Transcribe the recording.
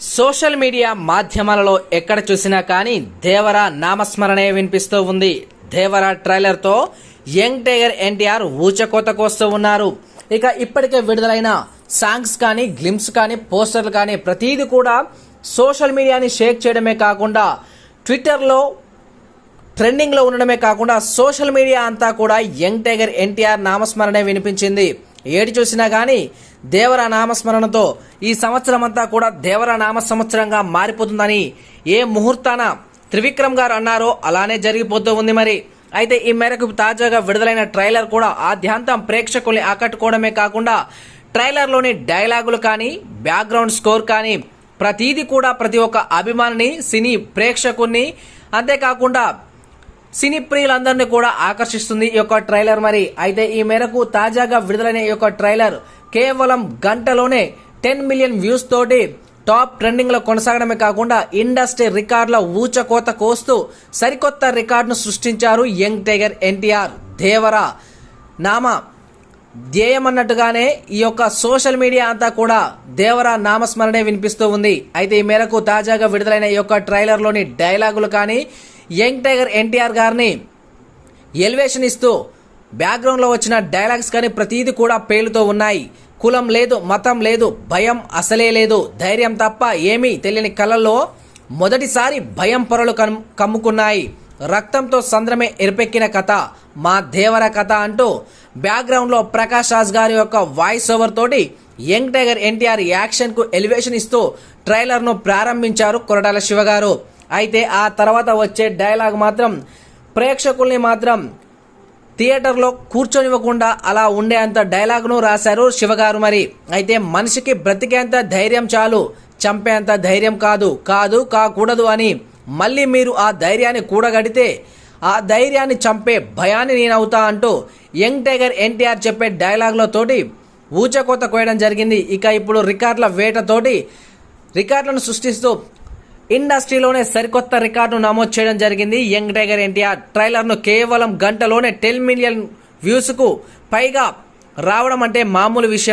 Social media మాధ్యమాలలో ఎక్కడ చూసినా కానీ దేవర నామస్మరణే వినిపిస్తూ ఉంది. దేవర ట్రైలర్తో యంగ్ టైగర్ ఎన్టీఆర్ ఊచకోతకు వస్తూ ఉన్నారు. ఇక ఇప్పటికే విడుదలైన సాంగ్స్ కానీ గ్లిమ్స్ కానీ పోస్టర్లు కానీ ప్రతీది కూడా సోషల్ మీడియాని షేక్ చేయడమే కాకుండా ట్విట్టర్లో ట్రెండింగ్లో ఉండడమే కాకుండా సోషల్ మీడియా అంతా కూడా యంగ్ టైగర్ ఎన్టీఆర్ నామస్మరణే వినిపించింది. ఏడి చూసినా కానీ దేవర నామస్మరణతో ఈ సంవత్సరం అంతా కూడా దేవర నామ సంవత్సరంగా మారిపోతుందని ఏ ముహూర్తాన త్రివిక్రమ్ గారు అన్నారో అలానే జరిగిపోతూ ఉంది మరి. అయితే ఈ మేరకు తాజాగా విడుదలైన ట్రైలర్ కూడా ఆద్యాంతం ప్రేక్షకుల్ని ఆకట్టుకోవడమే కాకుండా ట్రైలర్లోని డైలాగులు కానీ బ్యాక్గ్రౌండ్ స్కోర్ కానీ ప్రతిదీ కూడా ప్రతి ఒక్క అభిమానిని సినీ ప్రేక్షకుని అంతేకాకుండా సినీ ప్రియులందరినీ కూడా ఆకర్షిస్తుంది ఈ యొక్క ట్రైలర్ మరి. అయితే ఈ మేరకు తాజాగా విడుదలైన ఈ యొక్క ట్రైలర్ కేవలం గంటలోనే టెన్ మిలియన్ వ్యూస్ తోటి టాప్ ట్రెండింగ్లో కొనసాగడమే కాకుండా ఇండస్ట్రీ రికార్డుల ఊచకోత కోస్తూ సరికొత్త రికార్డును సృష్టించారు యంగ్ టైగర్ ఎన్టీఆర్. దేవర నామ ధ్యేయమన్నట్టుగానే ఈ యొక్క సోషల్ మీడియా అంతా కూడా దేవర నామస్మరణే వినిపిస్తూ ఉంది. అయితే ఈ మేరకు తాజాగా విడుదలైన ఈ యొక్క ట్రైలర్లోని డైలాగులు కానీ యంగ్ టైగర్ ఎన్టీఆర్ గారిని ఎలివేషన్ ఇస్తూ బ్యాక్గ్రౌండ్లో వచ్చిన డైలాగ్స్ కానీ ప్రతీది కూడా పేలుతో ఉన్నాయి. కులం లేదు మతం లేదు భయం అసలే లేదు ధైర్యం తప్ప ఏమీ తెలియని కళల్లో మొదటిసారి భయం పొరలు కమ్ముకున్నాయి. రక్తంతో సంద్రమే ఎరిపెక్కిన కథ మా దేవర కథ అంటూ బ్యాక్గ్రౌండ్లో ప్రకాష్ రాజ్ గారి యొక్క వాయిస్ ఓవర్ తోటి యంగ్ టైగర్ ఎన్టీఆర్ యాక్షన్కు ఎలివేషన్ ఇస్తూ ట్రైలర్ను ప్రారంభించారు కొరటాల శివ గారు అయితే ఆ తర్వాత వచ్చే డైలాగ్ మాత్రం ప్రేక్షకుల్ని మాత్రం థియేటర్లో కూర్చొనివ్వకుండా అలా ఉండేంత డైలాగ్ను రాశారు శివగారు మరి. అయితే మనిషికి బ్రతికేంత ధైర్యం చాలు చంపేంత ధైర్యం కాదు కాదు కాకూడదు అని మళ్ళీ మీరు ఆ ధైర్యాన్ని కూడగడితే ఆ ధైర్యాన్ని చంపే భయాన్ని నేనవుతా అంటూ యంగ్ టైగర్ ఎన్టీఆర్ చెప్పే డైలాగ్లతోటి ఊచకోత కోయడం జరిగింది. ఇక ఇప్పుడు రికార్డుల వేటతోటి రికార్డులను సృష్టిస్తూ ఇండస్ట్రీలోనే సరికొత్త రికార్డును నమోదు చేయడం జరిగింది. యంగ్ టైగర్ ఎన్టీఆర్ ట్రైలర్ను కేవలం గంటలోనే టెన్ మిలియన్ వ్యూస్కు పైగా రావడం అంటే మామూలు విషయం.